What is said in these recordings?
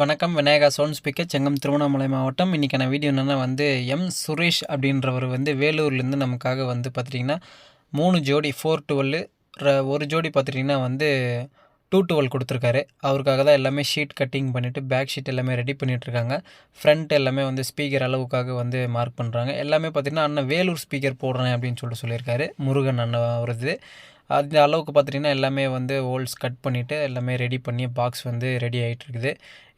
வணக்கம் Vinayaka zone speaker Chengam Tiruvannamalai மாவட்டம். இன்றைக்கான வீடியோ என்னென்னா வந்து எம். சுரேஷ் அப்படின்றவர் வந்து வேலூர்லேருந்து நமக்காக வந்து பார்த்துட்டிங்கன்னா மூணு ஜோடி ஃபோர் டுவெல்லு ஒரு ஜோடி பார்த்துட்டிங்கன்னா வந்து டூ டுவெல் கொடுத்துருக்காரு. அவருக்காக தான் எல்லாமே ஷீட் கட்டிங் பண்ணிவிட்டு பேக் ஷீட் எல்லாமே ரெடி பண்ணிகிட்ருக்காங்க ஃப்ரண்ட் எல்லாமே வந்து ஸ்பீக்கர் அளவுக்காக வந்து மார்க் பண்ணுறாங்க எல்லாமே பார்த்திங்கன்னா அண்ணன் வேலூர் ஸ்பீக்கர் போடுறேன் அப்படின்னு சொல்லிட்டு சொல்லியிருக்காரு. முருகன் அண்ணன் வருது அந்த அளவுக்கு பார்த்துட்டிங்கன்னா எல்லாமே வந்து ஹோல்ஸ் கட் பண்ணிவிட்டு எல்லாமே ரெடி பண்ணி பாக்ஸ் வந்து ரெடி ஆகிட்டுருக்குது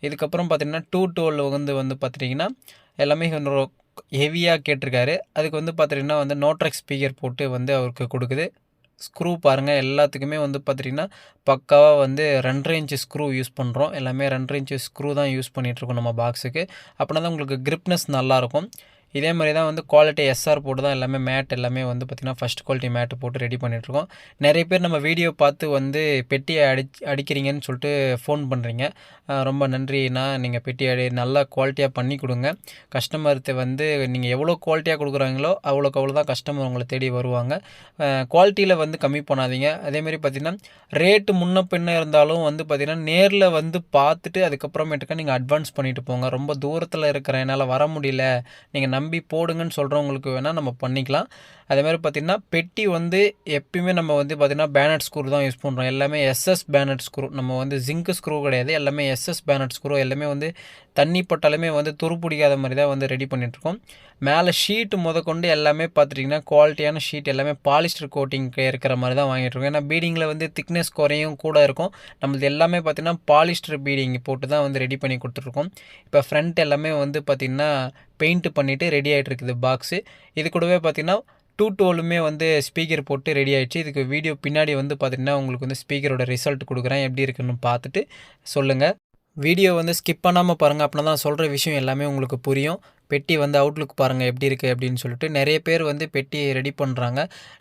இதுக்கப்புறம் பார்த்திங்கன்னா டூ டுவெல் வந்து வந்து பார்த்துட்டிங்கன்னா எல்லாமே ஹெவியாக கேட்டிருக்காரு. அதுக்கு வந்து பார்த்துட்டிங்கன்னா வந்து நோட்ரக் ஸ்பீக்கர் போட்டு வந்து அவருக்கு கொடுக்குது. ஸ்க்ரூ பாருங்கள் எல்லாத்துக்குமே வந்து பார்த்துட்டிங்கன்னா பக்காவாக வந்து ரெண்டரை இன்ச்சு ஸ்க்ரூ யூஸ் பண்ணுறோம் எல்லாமே ரெண்டரை இன்ச்சு ஸ்க்ரூ தான் யூஸ் பண்ணிகிட்ருக்கோம் நம்ம பாக்ஸுக்கு அப்படின்னா தான் உங்களுக்கு கிரிப்னஸ் நல்லாயிருக்கும் இதே மாதிரி தான் வந்து குவாலிட்டி எஸ்ஆர் போட்டு தான் எல்லாமே மேட் எல்லாமே வந்து பார்த்திங்கன்னா ஃபஸ்ட் குவாலிட்டி மேட்டு போட்டு ரெடி பண்ணிகிட்ருக்கோம் நிறைய பேர் நம்ம வீடியோ பார்த்து வந்து பெட்டியை அடி அடிக்கிறீங்கன்னு சொல்லிட்டு ஃபோன் பண்ணுறீங்க ரொம்ப நன்றிண்ணா நீங்கள் பெட்டி அடி நல்லா குவாலிட்டியாக பண்ணி கொடுங்க. கஸ்டமர்கிட்ட வந்து நீங்கள் எவ்வளோ குவாலிட்டியாக கொடுக்குறாங்களோ அவ்வளோக்கு அவ்வளோ தான் கஸ்டமர் உங்களை தேடி வருவாங்க. குவாலிட்டியில் வந்து கம்மி பண்ணாதீங்க. அதேமாரி பார்த்திங்கன்னா ரேட்டு முன்ன பின்ன இருந்தாலும் வந்து பார்த்திங்கன்னா நேரில் வந்து பார்த்துட்டு அதுக்கப்புறமேட்டுக்கா நீங்கள் அட்வான்ஸ் பண்ணிட்டு போங்க. ரொம்ப தூரத்தில் இருக்கிற என்னால் வர முடியல. நீங்கள் நம்பி போடுங்கன்னு சொல்கிறவங்களுக்கு வேணால் நம்ம பண்ணிக்கலாம். அதேமாதிரி பார்த்திங்கன்னா பெட்டி வந்து எப்பயுமே நம்ம வந்து பார்த்திங்கன்னா பேனட் ஸ்க்ரூ தான் யூஸ் பண்ணுறோம் எல்லாமே எஸ்எஸ் பேனட் ஸ்க்ரூ நம்ம வந்து ஜிங்க் ஸ்க்ரூ கிடையாது. எல்லாமே எஸ்எஸ் பேனட் ஸ்க்ரூ எல்லாமே வந்து தண்ணி பட்டாலுமே வந்து துரு பிடிக்காத மாதிரி தான் வந்து ரெடி பண்ணிகிட்ருக்கோம் மேலே ஷீட்டு முதற்கொண்டு எல்லாமே பார்த்துட்டிங்கன்னா குவாலிட்டியான ஷீட் எல்லாமே பாலிஸ்டர் கோட்டிங் இருக்கிற மாதிரி தான் வாங்கிட்டுருக்கோம். ஏன்னா பீடிங்கில் வந்து திக்னஸ் குறையும் கூட இருக்கும். நம்மளது எல்லாமே பார்த்திங்கன்னா பாலிஸ்டர் பீடிங் போட்டு தான் வந்து ரெடி பண்ணி கொடுத்துட்ருக்கோம் இப்போ ஃப்ரண்ட் எல்லாமே வந்து பார்த்திங்கன்னா பெயிண்ட் பண்ணிவிட்டு ரெடி ஆகிட்டு இருக்குது பாக்ஸு இது கூடவே பார்த்திங்கன்னா டூ டுவெலுமே வந்து ஸ்பீக்கர் போட்டு ரெடி ஆகிடுச்சு இதுக்கு வீடியோ பின்னாடி வந்து பார்த்திங்கன்னா உங்களுக்கு வந்து ஸ்பீக்கரோட ரிசல்ட் கொடுக்குறேன். எப்படி இருக்குன்னு பார்த்துட்டு சொல்லுங்கள் வீடியோ வந்து ஸ்கிப் பண்ணாமல் பாருங்கள் அப்படின்னா தான் சொல்கிற விஷயம் எல்லாமே உங்களுக்கு புரியும். பெட்டி வந்து அவுட்லுக் பாருங்கள் எப்படி இருக்குது அப்படின்னு சொல்லிட்டு நிறைய பேர் வந்து பெட்டியை ரெடி பண்ணுறாங்க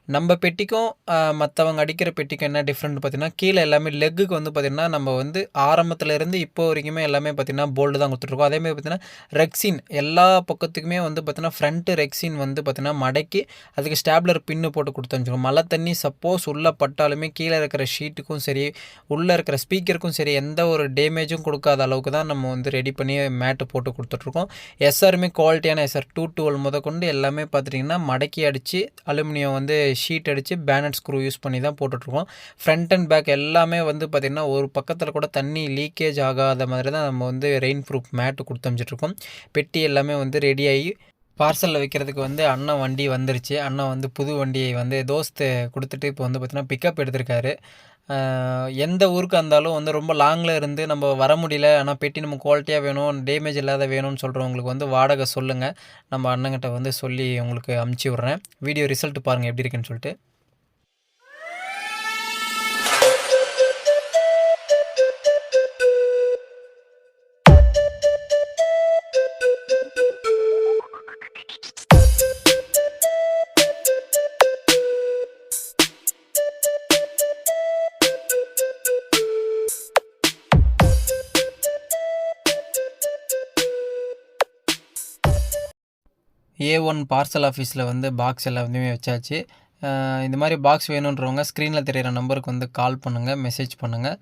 நம்ம பெட்டிக்கும் மற்றவங்க அடிக்கிற பெட்டிக்கும் என்ன டிஃப்ரெண்ட் பார்த்திங்கன்னா கீழே எல்லாமே லெக்குக்கு வந்து பார்த்திங்கன்னா நம்ம வந்து ஆரம்பத்துலேருந்து இப்போ வரைக்குமே எல்லாமே பார்த்திங்கன்னா போல்டு தான் கொடுத்துட்ருக்கோம் அதேமாதிரி பார்த்திங்கன்னா ரெக்ஸின் எல்லா பக்கத்துக்குமே வந்து பார்த்திங்கன்னா ஃப்ரண்ட்டு ரெக்ஸின் வந்து பார்த்திங்கன்னா மடக்கி அதுக்கு ஸ்டாப்லர் பின்னு போட்டு கொடுத்து மழை தண்ணி சப்போஸ் உள்ளே பட்டாலுமே கீழே இருக்கிற ஷீட்டுக்கும் சரி உள்ளே இருக்கிற ஸ்பீக்கருக்கும் சரி எந்த ஒரு டேமேஜும் கொடுக்காத அளவுக்கு தான் நம்ம வந்து ரெடி பண்ணி மேட்டு போட்டு கொடுத்துட்ருக்கோம் எஸ்ஆருமே குவாலிட்டியான எஸ்ஆர் டூ டுவெல் முதற்கொண்டு எல்லாமே பார்த்துட்டிங்கன்னா மடக்கி அடித்து அலுமினியம் வந்து ஷீட் அடித்து பேனட் ஸ்க்ரூ யூஸ் பண்ணி தான் போட்டுட்ருக்கோம். ஃப்ரண்ட் அண்ட் பேக் எல்லாமே வந்து பார்த்திங்கன்னா ஒரு பக்கத்தில் கூட தண்ணி லீக்கேஜ் ஆகாத மாதிரி தான் நம்ம வந்து ரெயின் ப்ரூஃப் மேட்டு கொடுத்து அமைச்சிட்ருக்கோம். பெட்டி எல்லாமே வந்து ரெடியாகி பார்சலில் வைக்கிறதுக்கு வந்து அண்ணன் வண்டி வந்துருச்சு. அண்ணன் வந்து புது வண்டியை வந்து தோஸ்து கொடுத்துட்டு இப்போ வந்து பார்த்திங்கன்னா பிக்கப் எடுத்திருக்காரு. எந்த ஊருக்கு இருந்தாலும் வந்து ரொம்ப லாங்கில் இருந்து நம்ம வர முடியல. ஆனால் பெட்டி நம்ம குவாலிட்டியாக வேணும் டேமேஜ் இல்லாத வேணும்னு சொல்கிறவங்களுக்கு வந்து வாடகை சொல்லுங்கள் நம்ம அண்ணங்கிட்ட வந்து சொல்லி உங்களுக்கு அமுச்சு விட்றேன். வீடியோ ரிசல்ட் பாருங்கள் எப்படி இருக்குன்னு சொல்லிட்டு. ஏ ஒன் பார்சல் ஆஃபீஸில் வந்து பாக்ஸ் எல்லாத்தையுமே வச்சாச்சு. இந்த மாதிரி பாக்ஸ் வேணுன்றவங்க ஸ்க்ரீனில் தெரிகிற நம்பருக்கு வந்து கால் பண்ணுங்கள் மெசேஜ் பண்ணுங்கள்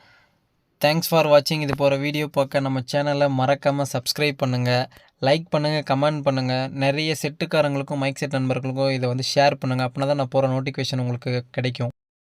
தேங்க்ஸ் ஃபார் வாட்சிங் இது போகிற வீடியோ பார்க்க நம்ம சேனலை மறக்காமல் சப்ஸ்கிரைப் பண்ணுங்கள் லைக் பண்ணுங்கள் கமெண்ட் பண்ணுங்கள் நிறைய செட்டுக்காரங்களுக்கும் மைக் செட் நண்பர்களுக்கும் இதை வந்து ஷேர் பண்ணுங்கள் அப்படின்னா தான் நான் போகிற நோட்டிஃபிகேஷன் உங்களுக்கு கிடைக்கும்.